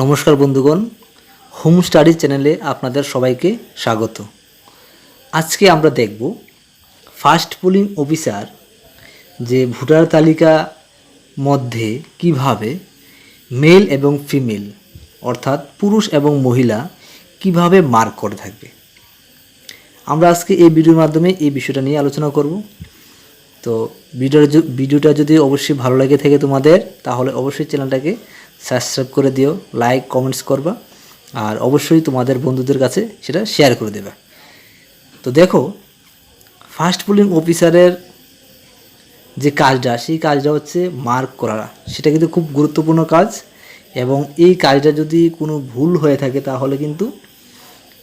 নমস্কার বন্ধুগণ, home study চ্যানেলে আপনাদের সবাইকে স্বাগত। আজকে আমরা দেখব ফার্স্ট পুলিং অফিসার যে ভোটার তালিকা মধ্যে কীভাবে মেল এবং ফিমেল, অর্থাৎ পুরুষ এবং মহিলা কীভাবে মার্ক করে থাকবে। আমরা আজকে এই ভিডিওর মাধ্যমে এই বিষয়টা নিয়ে আলোচনা করব। তো ভিডিওর ভিডিওটা যদি অবশ্যই ভালো লাগে থাকে তোমাদের, তাহলে অবশ্যই চ্যানেলটাকে সাবস্ক্রাইব করে দিও লাইক কমেন্টস করবা, আর অবশ্যই তোমাদের বন্ধুদের কাছে সেটা শেয়ার করে দেবে। তো দেখো ফার্স্ট পুলিং অফিসারের যে কাজটা, সেই কাজটা হচ্ছে মার্ক করা। সেটা কিন্তু খুব গুরুত্বপূর্ণ কাজ, এবং এই কাজটা যদি কোনো ভুল হয়ে থাকে, তাহলে কিন্তু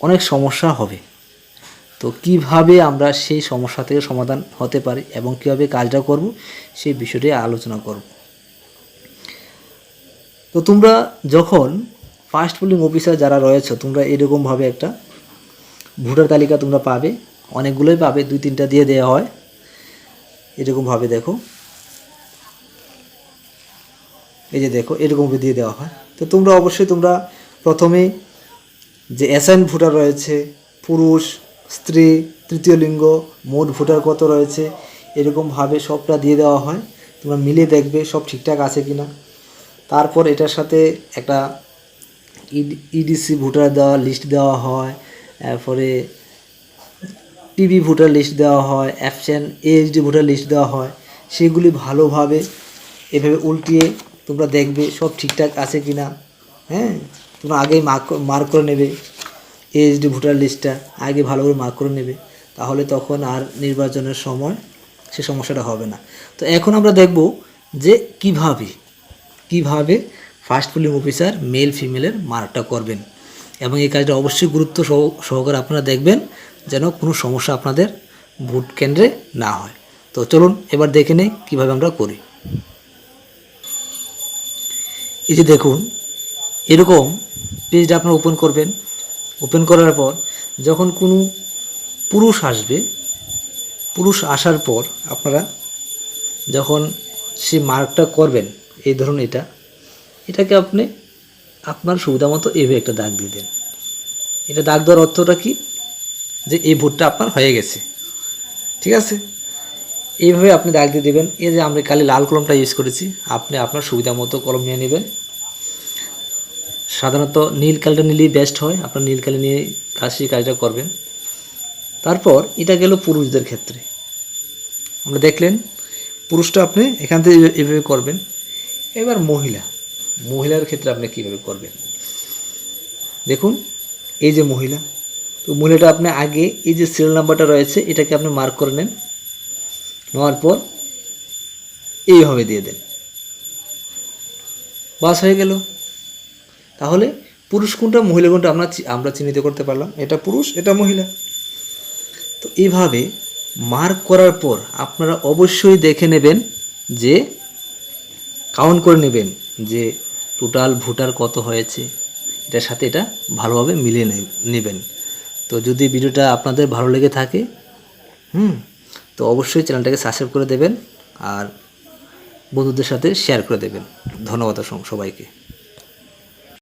অনেক সমস্যা হবে। তো কীভাবে আমরা সেই সমস্যা থেকে সমাধান হতে পারি, এবং কীভাবে কাজটা করব, সেই বিষয়টি আলোচনা করব। তো তোমরা যখন ফার্স্ট পুলিং অফিসার যারা রয়েছে, তোমরা এরকমভাবে একটা ভোটার তালিকা তোমরা পাবে। অনেকগুলোই পাবে, দুই তিনটা দিয়ে দেওয়া হয়। এরকমভাবে দেখো। এই যে দেখো, এরকমভাবে দিয়ে দেওয়া হয়। তো তোমরা অবশ্যই তোমরা প্রথমে যে অ্যাসাইন ভোটার রয়েছে, পুরুষ, স্ত্রী, তৃতীয় লিঙ্গ, মোট ভোটার কত রয়েছে, এরকমভাবে সবটা দিয়ে দেওয়া হয়। তোমরা মিলে দেখবে সব ঠিকঠাক আছে কি না তারপর এটার সাথে একটা ইডিসি ভোটার দেওয়া লিস্ট দেওয়া হয়, তারপরে টিভি ভোটার লিস্ট দেওয়া হয় অ্যাপসেন এইচডি ভোটার লিস্ট দেওয়া হয়, সেগুলি ভালোভাবে এভাবে উল্টিয়ে তোমরা দেখবে সব ঠিকঠাক আছে কি না হ্যাঁ? তোমরা আগেই মার্ক মার্ক করে নেবে এইচডি ভোটার লিস্টটা আগে ভালো করে মার্ক করে নেবে, তাহলে তখন আর নির্বাচনের সময় সে সমস্যাটা হবে না। তো এখন আমরা দেখব যে কীভাবে কীভাবে ফার্স্ট পুলিং অফিসার মেল ফিমেলের মার্কটা করবেন? এবং এই কাজটা অবশ্যই গুরুত্ব সহ- সহকারে আপনারা দেখবেন যেন কোনো সমস্যা আপনাদের ভোট কেন্দ্রে না হয়। তো চলুন এবার দেখে নেই কীভাবে আমরা করি। এই যে দেখুন, এরকম পেজটা আপনারা ওপেন করবেন। ওপেন করার পর যখন কোনো পুরুষ আসবে, পুরুষ আসার পর আপনারা যখন সে মার্কটা করবেন এই ধরুন এটা। এটাকে আপনি আপনার সুবিধা মতো এইভাবে একটা দাগ দিয়ে দেন। এটা দাগ দেওয়ার অর্থটা কি? যে এই ভোটটা আপনার হয়ে গেছে। ঠিক আছে? এইভাবে আপনি দাগ দিয়ে দেবেন। এই যে আমরা কালি লাল কলমটা ইউজ করেছি, আপনি আপনার সুবিধা মতো কলম নিয়ে নেবেন। সাধারণত নীল কালিটা নিলেই বেস্ট হয়। আপনার নীল কালি নিয়ে কাজ সেই কাজটা করবেন। তারপর এটা গেল পুরুষদের ক্ষেত্রে। আমরা দেখলেন, পুরুষটা আপনি এখান থেকে এভাবে- এভাবে করবেন। এবার মহিলা। মহিলার ক্ষেত্রে আপনি কীভাবে করবেন? দেখুন, এই যে মহিলা, তো মহিলাটা আপনি আগে এই যে সিরিয়াল নাম্বারটা রয়েছে, এটাকে আপনি মার্ক করে নেন। নেওয়ার পর এইভাবে দিয়ে দেন। বাস হয়ে গেল। তাহলে পুরুষ কোনটা, মহিলা কোনটা আমরা আমরা চিহ্নিত করতে পারলাম। এটা পুরুষ, এটা মহিলা। তো এইভাবে মার্ক করার পর আপনারা অবশ্যই দেখে নেবেন যে কাউন্ট করে নেবেন যে টোটাল ভোটার কত হয়েছে। এটার সাথে এটা ভালোভাবে মিলিয়ে নেবেন। তো যদি ভিডিওটা আপনাদের ভালো লেগে থাকে, হুম, তো অবশ্যই চ্যানেলটাকে সাবস্ক্রাইব করে দেবেন আর বন্ধুদের সাথে শেয়ার করে দেবেন। ধন্যবাদ সবাইকে।